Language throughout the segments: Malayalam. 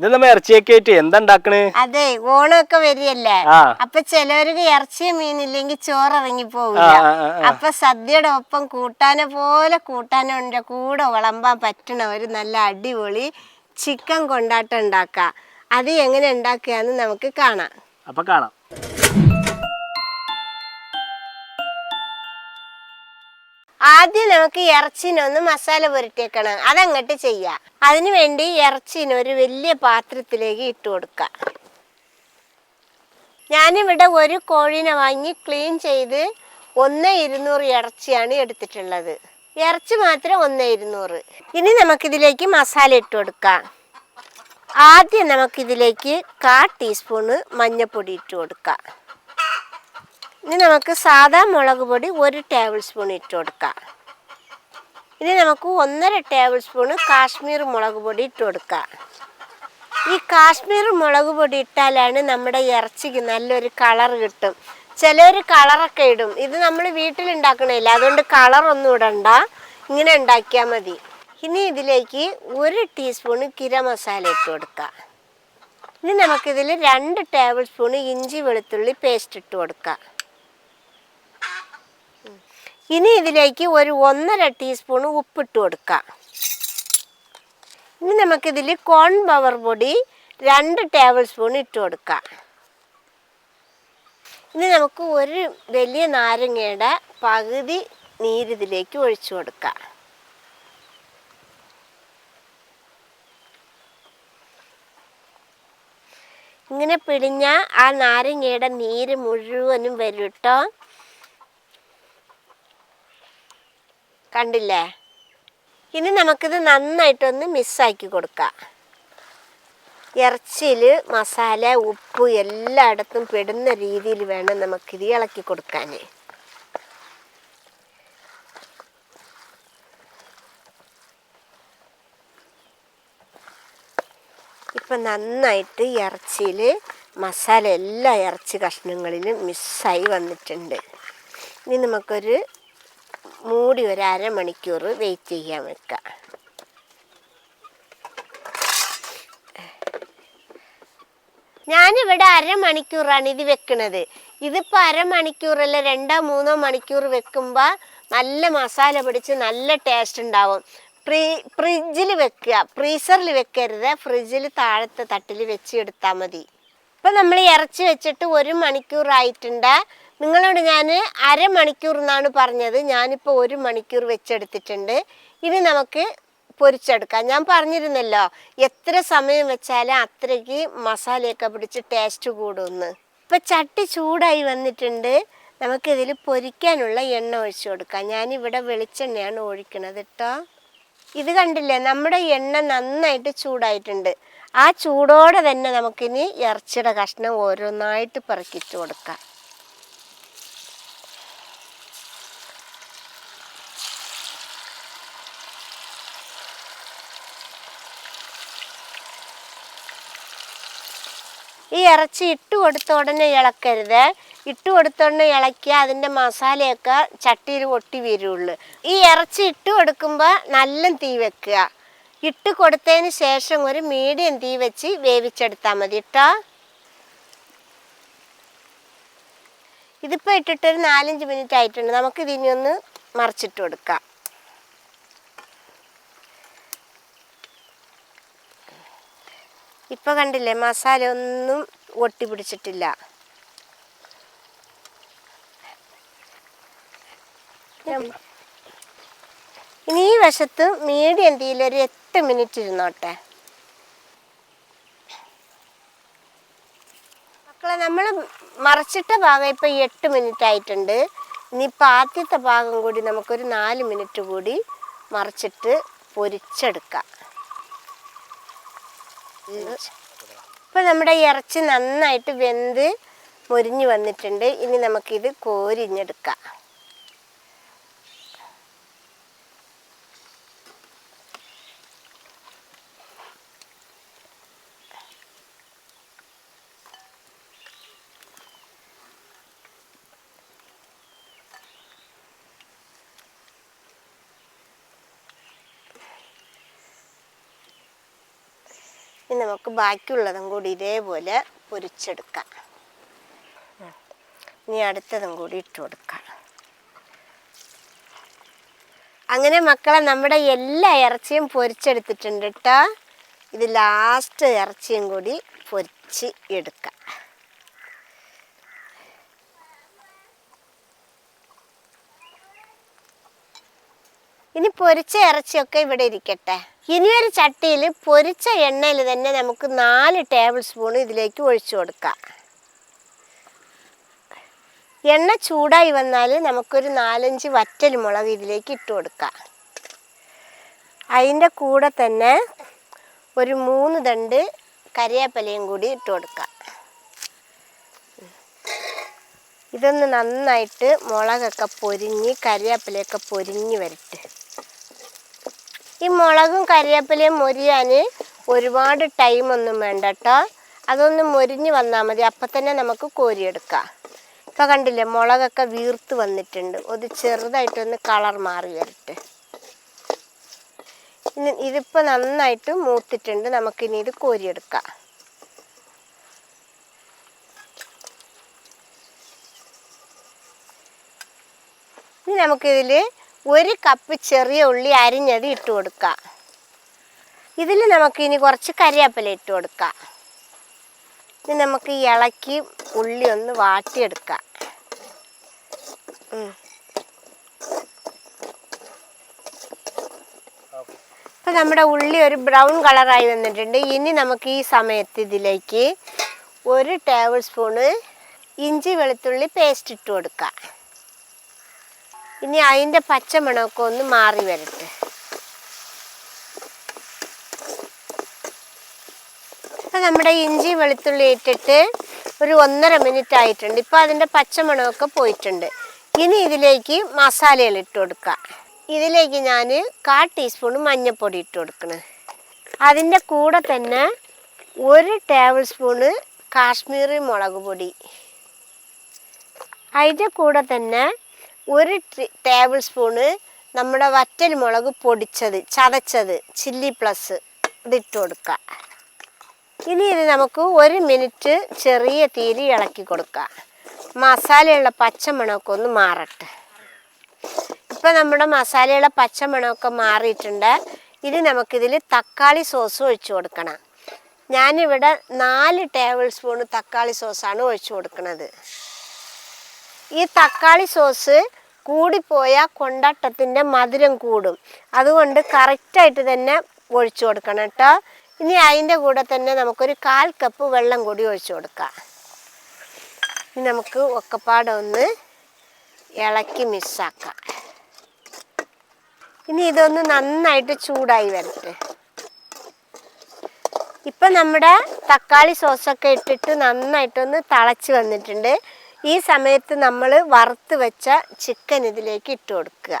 ഇത് നമ്മ ഇറച്ചിയൊക്കെ ആയിട്ട് എന്താ ഉണ്ടാക്കണ് അതെ ഓണമൊക്കെ വരികയല്ലേ? ആ. അപ്പൊ ചിലവർക്ക് ഇറച്ചിയും മീനില്ലെങ്കിൽ ചോറ് ഇറങ്ങി പോവില്ല. ആ, ആ, ആ. അപ്പൊ സദ്യയുടെ ഒപ്പം കൂട്ടാനെ പോലെ കൂട്ടാനോന്റെ കൂടെ വിളമ്പാൻ പറ്റണ ഒരു നല്ല അടിപൊളി ചിക്കൻ കൊണ്ടാട്ടം ഉണ്ടാക്കാം. അത് എങ്ങനെ ഉണ്ടാക്കുകയെന്ന് നമുക്ക് കാണാം. അപ്പൊ കാണാം. ആദ്യം നമുക്ക് ഇറച്ചിനൊന്ന് മസാല പുരട്ടിയേക്കണം. അതങ്ങട്ട് ചെയ്യാം. അതിനു വേണ്ടി ഇറച്ചിനെ ഒരു വലിയ പാത്രത്തിലേക്ക് ഇട്ട് കൊടുക്കാം. ഞാനിവിടെ ഒരു കോഴിനെ വാങ്ങി ക്ലീൻ ചെയ്ത് ഒന്ന് ഇരുന്നൂറ് ഇറച്ചിയാണ് എടുത്തിട്ടുള്ളത്. ഇറച്ചി മാത്രം ഒന്ന് ഇരുന്നൂറ്. ഇനി നമുക്കിതിലേക്ക് മസാല ഇട്ട് കൊടുക്കാം. ആദ്യം നമുക്കിതിലേക്ക് കാ ടീസ്പൂണ് മഞ്ഞൾപ്പൊടി ഇട്ട് കൊടുക്കാം. ഇനി നമുക്ക് സാധാ മുളക് പൊടി ഒരു ടേബിൾ സ്പൂൺ ഇട്ട് കൊടുക്കാം. ഇനി നമുക്ക് ഒന്നര ടേബിൾ സ്പൂണ് കാശ്മീർ മുളക് പൊടി ഇട്ട് കൊടുക്കാം. ഈ കാശ്മീർ മുളക് പൊടി ഇട്ടാലാണ് നമ്മുടെ ഇറച്ചിക്ക് നല്ലൊരു കളർ കിട്ടും. ചിലർ കളറൊക്കെ ഇടും. ഇത് നമ്മൾ വീട്ടിൽ ഉണ്ടാക്കണില്ല. അതുകൊണ്ട് കളറൊന്നും ഇടണ്ട. ഇങ്ങനെ ഉണ്ടാക്കിയാൽ മതി. ഇനി ഇതിലേക്ക് ഒരു ടീസ്പൂണ് കിര മസാല ഇട്ട് കൊടുക്കാം. ഇനി നമുക്കിതിൽ രണ്ട് ടേബിൾ സ്പൂണ് ഇഞ്ചി വെളുത്തുള്ളി പേസ്റ്റ് ഇട്ട് കൊടുക്കാം. ഇനി ഇതിലേക്ക് ഒരു ഒന്നര ടീസ്പൂൺ ഉപ്പിട്ട് കൊടുക്കാം. ഇനി നമുക്കിതിൽ കോൺ പവർ പൊടി രണ്ട് ടേബിൾ സ്പൂൺ ഇട്ട് കൊടുക്കാം. ഇനി നമുക്ക് ഒരു വലിയ നാരങ്ങയുടെ പകുതി നീരിതിലേക്ക് ഒഴിച്ചു കൊടുക്കാം. ഇങ്ങനെ പിഴിഞ്ഞ ആ നാരങ്ങയുടെ നീര് മുഴുവനും വരും കേട്ടോ കണ്ടില്ലേ? ഇനി നമുക്കിത് നന്നായിട്ടൊന്ന് മിസ്സാക്കി കൊടുക്കാം. ഇറച്ചിയിൽ മസാല ഉപ്പ് എല്ലായിടത്തും പെടുന്ന രീതിയിൽ വേണം നമുക്കിത് ഇളക്കി കൊടുക്കാൻ. ഇപ്പം നന്നായിട്ട് ഇറച്ചിയിൽ മസാല എല്ലാ ഇറച്ചി കഷ്ണങ്ങളിലും മിസ്സായി വന്നിട്ടുണ്ട്. ഇനി നമുക്കൊരു മൂടി ഒരു അരമണിക്കൂർ വെയിറ്റ് ചെയ്യാൻ വെക്കാം. ഞാനിവിടെ അരമണിക്കൂറാണ് ഇത് വെക്കുന്നത് ഇതിപ്പോൾ അരമണിക്കൂറല്ല രണ്ടോ മൂന്നോ മണിക്കൂർ വെക്കുമ്പോൾ നല്ല മസാല പിടിച്ച് നല്ല ടേസ്റ്റ് ഉണ്ടാവും. ഫ്രീ ഫ്രിഡ്ജിൽ വെക്കുക ഫ്രീസറിൽ വെക്കരുത്. ഫ്രിഡ്ജിൽ താഴത്തെ തട്ടിൽ വെച്ച് എടുത്താൽ മതി. ഇപ്പം നമ്മൾ ഇറച്ചി വെച്ചിട്ട് ഒരു മണിക്കൂർ ആയിട്ടുണ്ട് നിങ്ങളോട് ഞാൻ അരമണിക്കൂർ എന്നാണ് പറഞ്ഞത്. ഞാനിപ്പോൾ ഒരു മണിക്കൂർ വെച്ചെടുത്തിട്ടുണ്ട്. ഇനി നമുക്ക് പൊരിച്ചെടുക്കാം. ഞാൻ പറഞ്ഞിരുന്നല്ലോ എത്ര സമയം വെച്ചാലും അത്രയ്ക്ക് മസാലയൊക്കെ പിടിച്ച് ടേസ്റ്റ് കൂടുമെന്ന് ഇപ്പം ചട്ടി ചൂടായി വന്നിട്ടുണ്ട്. നമുക്കിതിൽ പൊരിക്കാനുള്ള എണ്ണ ഒഴിച്ചു കൊടുക്കാം. ഞാനിവിടെ വെളിച്ചെണ്ണയാണ് ഒഴിക്കണത് കേട്ടോ ഇത് കണ്ടില്ലേ നമ്മുടെ എണ്ണ നന്നായിട്ട് ചൂടായിട്ടുണ്ട്. ആ ചൂടോടെ തന്നെ നമുക്കിനി ഇറച്ചിയുടെ കഷ്ണം ഓരോന്നായിട്ട് പറക്കിച്ചു കൊടുക്കാം. ഈ ഇറച്ചി ഇട്ട് കൊടുത്ത ഉടനെ ഇളക്കരുത്. ഇട്ട് ഉടനെ ഇളക്കിയാൽ അതിന്റെ മസാലയൊക്കെ ചട്ടിയിൽ ഒട്ടി വരുള്ളൂ. ഈ ഇറച്ചി ഇട്ട് കൊടുക്കുമ്പോൾ നല്ല തീ വെക്കുക. ഇട്ട് കൊടുത്തതിന് ശേഷം ഒരു മീഡിയം തീ വെച്ച് വേവിച്ചെടുത്താൽ മതി കേട്ടോ ഇതിപ്പോൾ ഇട്ടിട്ടൊരു നാലഞ്ച് മിനിറ്റ് ആയിട്ടുണ്ട്. നമുക്ക് ഇതിനൊന്ന് മറിച്ചിട്ട് കൊടുക്കാം. ഇപ്പൊ കണ്ടില്ലേ മസാല ഒന്നും ഒട്ടി പിടിച്ചിട്ടില്ല. ഇനി ഈ വശത്ത് മീഡിയം തീയിൽ ഒരു എട്ട് മിനിറ്റ് ഇരുന്നോട്ടെ. മക്കളെ നമ്മൾ മറച്ചിട്ട ഭാഗം ഇപ്പം എട്ട് മിനിറ്റ് ആയിട്ടുണ്ട്. ഇനിയിപ്പോൾ ആദ്യത്തെ ഭാഗം കൂടി നമുക്കൊരു നാല് മിനിറ്റ് കൂടി മറിച്ചിട്ട് പൊരിച്ചെടുക്കാം. ഇപ്പൊ നമ്മുടെ ഇറച്ചി നന്നായിട്ട് വെന്ത് മുരിഞ്ഞു വന്നിട്ടുണ്ട്. ഇനി നമുക്കിത് കോരിഞ്ഞെടുക്കാം. ഇനി നമുക്ക് ബാക്കിയുള്ളതും കൂടി ഇതേപോലെ പൊരിച്ചെടുക്കാം. ഇനി അടുത്തതും കൂടി ഇട്ട് കൊടുക്കാം. അങ്ങനെ മക്കളെ നമ്മുടെ എല്ലാ ഇറച്ചിയും പൊരിച്ചെടുത്തിട്ടുണ്ട് കേട്ടോ ഇത് ലാസ്റ്റ് ഇറച്ചിയും കൂടി പൊരിച്ച് എടുക്കാം. ഇനി പൊരിച്ച ഇറച്ചിയൊക്കെ ഇവിടെ ഇരിക്കട്ടെ. ഇനി ഒരു ചട്ടിയിൽ പൊരിച്ച എണ്ണയിൽ തന്നെ നമുക്ക് നാല് ടേബിൾ സ്പൂൺ ഇതിലേക്ക് ഒഴിച്ചു കൊടുക്കാം. എണ്ണ ചൂടായി വന്നാൽ നമുക്കൊരു നാലഞ്ച് വറ്റൽ മുളക് ഇതിലേക്ക് ഇട്ട് കൊടുക്കാം. അതിന്റെ കൂടെ തന്നെ ഒരു മൂന്ന് ദണ്ട് കരിവേപ്പിലയും കൂടി ഇട്ട് കൊടുക്കാം. ഇതൊന്ന് നന്നായിട്ട് മുളകൊക്കെ പൊരിഞ്ഞ് കറിവേപ്പിലയൊക്കെ പൊരിഞ്ഞ് വരട്ടെ. ഈ മുളകും കരിവേപ്പിലയും മൊരിയാൻ ഒരുപാട് ടൈമൊന്നും വേണ്ട കേട്ടോ അതൊന്ന് മൊരിഞ്ഞ് വന്നാൽ മതി. അപ്പം തന്നെ നമുക്ക് കോരിയെടുക്കാം. ഇപ്പം കണ്ടില്ലേ മുളകൊക്കെ വീർത്ത് വന്നിട്ടുണ്ട്. ഒരു ചെറുതായിട്ടൊന്ന് കളർ മാറി വരട്ടെ. ഇനി ഇതിപ്പോൾ നന്നായിട്ട് മൂത്തിട്ടുണ്ട്. നമുക്കിനി ഇത് കോരിയെടുക്കാം. ഇനി നമുക്കിതിൽ ഒരു കപ്പ് ചെറിയ ഉള്ളി അരിഞ്ഞത് ഇട്ട് കൊടുക്കുക ഇതിൽ നമുക്ക് ഇനി കുറച്ച് കറിവേപ്പില ഇട്ട് കൊടുക്കാം. ഇനി നമുക്ക് ഇളക്കി ഉള്ളി ഒന്ന് വാട്ടിയെടുക്കാം. ഇപ്പം നമ്മുടെ ഉള്ളി ഒരു ബ്രൗൺ കളറായി വന്നിട്ടുണ്ട്. ഇനി നമുക്ക് ഈ സമയത്ത് ഇതിലേക്ക് ഒരു ടേബിൾ സ്പൂണ് ഇഞ്ചി വെളുത്തുള്ളി പേസ്റ്റ് ഇട്ട് കൊടുക്കാം. ഇനി അതിന്റെ പച്ചമണമൊക്കെ ഒന്ന് മാറി വരട്ടെ. ഇപ്പം നമ്മുടെ ഇഞ്ചി വെളുത്തുള്ളി ഇട്ടിട്ട് ഒരു ഒന്നര മിനിറ്റ് ആയിട്ടുണ്ട്. ഇപ്പം അതിന്റെ പച്ചമണമൊക്കെ പോയിട്ടുണ്ട്. ഇനി ഇതിലേക്ക് മസാലകൾ ഇട്ട് കൊടുക്കാം ഇതിലേക്ക് ഞാൻ കാ ടീസ്പൂൺ മഞ്ഞൾപ്പൊടി ഇട്ട് കൊടുക്കണം. അതിന്റെ കൂടെ തന്നെ ഒരു ടേബിൾ സ്പൂണ് കാശ്മീരി മുളക് പൊടി. അതിന്റെ കൂടെ തന്നെ ഒരു ടേബിൾ സ്പൂണ് നമ്മുടെ വറ്റൽ മുളക് പൊടിച്ചത് ചതച്ചത് ചില്ലി പ്ലസ് ഇതിട്ട് കൊടുക്കുക. ഇനി ഇത് നമുക്ക് ഒരു മിനിറ്റ് ചെറിയ തീരി ഇളക്കി കൊടുക്കുക. മസാലയുള്ള പച്ചമണമൊക്കെ ഒന്ന് മാറട്ടെ. ഇപ്പം നമ്മുടെ മസാലയുള്ള പച്ചമണമൊക്കെ മാറിയിട്ടുണ്ട്. ഇനി നമുക്കിതിൽ തക്കാളി സോസ് ഒഴിച്ച് കൊടുക്കണം. ഞാനിവിടെ നാല് ടേബിൾ സ്പൂൺ തക്കാളി സോസാണ് ഒഴിച്ചു കൊടുക്കുന്നത് ഈ തക്കാളി സോസ് കൂടിപ്പോയാൽ കൊണ്ടാട്ടത്തിന്റെ മധുരം കൂടും. അതുകൊണ്ട് കറക്റ്റായിട്ട് തന്നെ ഒഴിച്ചു കൊടുക്കണം കേട്ടോ. ഇനി അതിന്റെ കൂടെ തന്നെ നമുക്കൊരു കാൽ കപ്പ് വെള്ളം കൂടി ഒഴിച്ചു കൊടുക്കാം. ഇനി നമുക്ക് ഒക്കപ്പാടെ ഒന്ന് ഇളക്കി മിക്സാക്കാം ഇനി ഇതൊന്ന് നന്നായിട്ട് ചൂടായി വരട്ടെ. ഇപ്പം നമ്മുടെ തക്കാളി സോസൊക്കെ ഇട്ടിട്ട് നന്നായിട്ടൊന്ന് തിളച്ച് വന്നിട്ടുണ്ട്. ഈ സമയത്ത് നമ്മൾ വറുത്ത് വെച്ച ചിക്കൻ ഇതിലേക്ക് ഇട്ട് കൊടുക്കുക.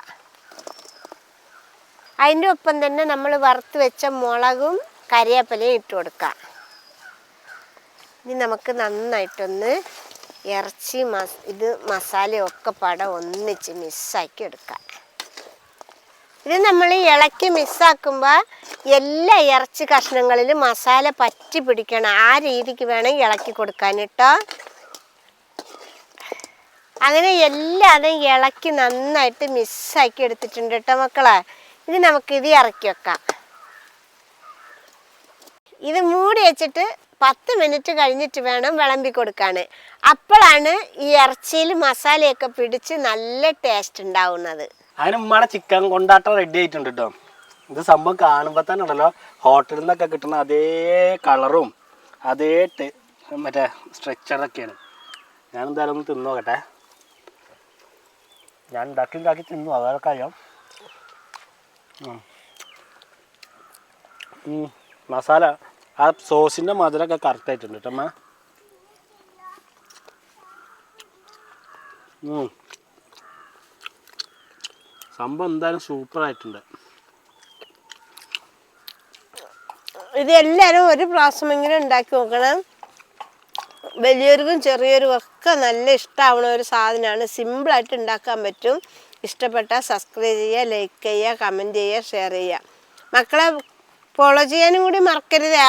അതിന്റെ ഒപ്പം തന്നെ നമ്മൾ വറുത്ത് വെച്ച മുളകും കരിവേപ്പിലയും ഇട്ട് കൊടുക്കുക. ഇനി നമുക്ക് നന്നായിട്ടൊന്ന് ഇറച്ചി മസ് ഇത് മസാലയൊക്കെ പാടെ ഒന്നിച്ച് മിസ്സാക്കി എടുക്കാം ഇത് നമ്മൾ ഇളക്കി മിസ്സാക്കുമ്പോൾ എല്ലാ ഇറച്ചി കഷ്ണങ്ങളിലും മസാല പറ്റി പിടിക്കണം ആ രീതിക്ക് വേണം ഇളക്കി കൊടുക്കാൻ കേട്ടോ അങ്ങനെ എല്ലാതും ഇളക്കി നന്നായിട്ട് മിസ്സാക്കി എടുത്തിട്ടുണ്ട് കേട്ടോ മക്കളെ. ഇത് നമുക്ക് ഇത് ഇറക്കി വെക്കാം. ഇത് മൂടി വെച്ചിട്ട് പത്ത് മിനിറ്റ് കഴിഞ്ഞിട്ട് വേണം വിളമ്പി കൊടുക്കാൻ. അപ്പോഴാണ് ഈ ഇറച്ചിയിൽ മസാലയൊക്കെ പിടിച്ച് നല്ല ടേസ്റ്റ് ഉണ്ടാവുന്നത്. അതിന് ചിക്കൻ കൊണ്ടാട്ടം റെഡി ആയിട്ടുണ്ട് കേട്ടോ ഇത് സംഭവം കാണുമ്പോൾ തന്നെ ഉണ്ടല്ലോ ഹോട്ടലിൽ നിന്നൊക്കെ കിട്ടുന്ന അതേ കളറും അതേ മറ്റേ സ്ട്രക്ചറൊക്കെയാണ് ഞാൻ എന്തായാലും ഒന്ന് തിന്നു നോക്കട്ടെ. ഞാൻ ഉണ്ടാക്കി ഉണ്ടാക്കി തിന്നു അതൊക്കെ അറിയാം. മസാല. ആ സോസിന്റെ മധുരമൊക്കെ കറക്റ്റ് ആയിട്ടുണ്ട് കേട്ടോ അമ്മ. സംഭവം എന്തായാലും സൂപ്പർ ആയിട്ടുണ്ട്. ഇത് എല്ലാവരും ഒരു പ്രാവശ്യമെങ്കിലും ഉണ്ടാക്കി നോക്കണം. വലിയവർക്കും ചെറിയവർക്കും ഒക്കെ നല്ല ഇഷ്ടമാവുന്ന ഒരു സാധനമാണ് സിമ്പിളായിട്ട് ഉണ്ടാക്കാൻ പറ്റും. ഇഷ്ടപ്പെട്ടാൽ സബ്സ്ക്രൈബ് ചെയ്യുക ലൈക്ക് ചെയ്യുക കമന്റ് ചെയ്യുക ഷെയർ ചെയ്യുക. മക്കളെ ഫോളോ ചെയ്യാനും കൂടി മറക്കരുതേ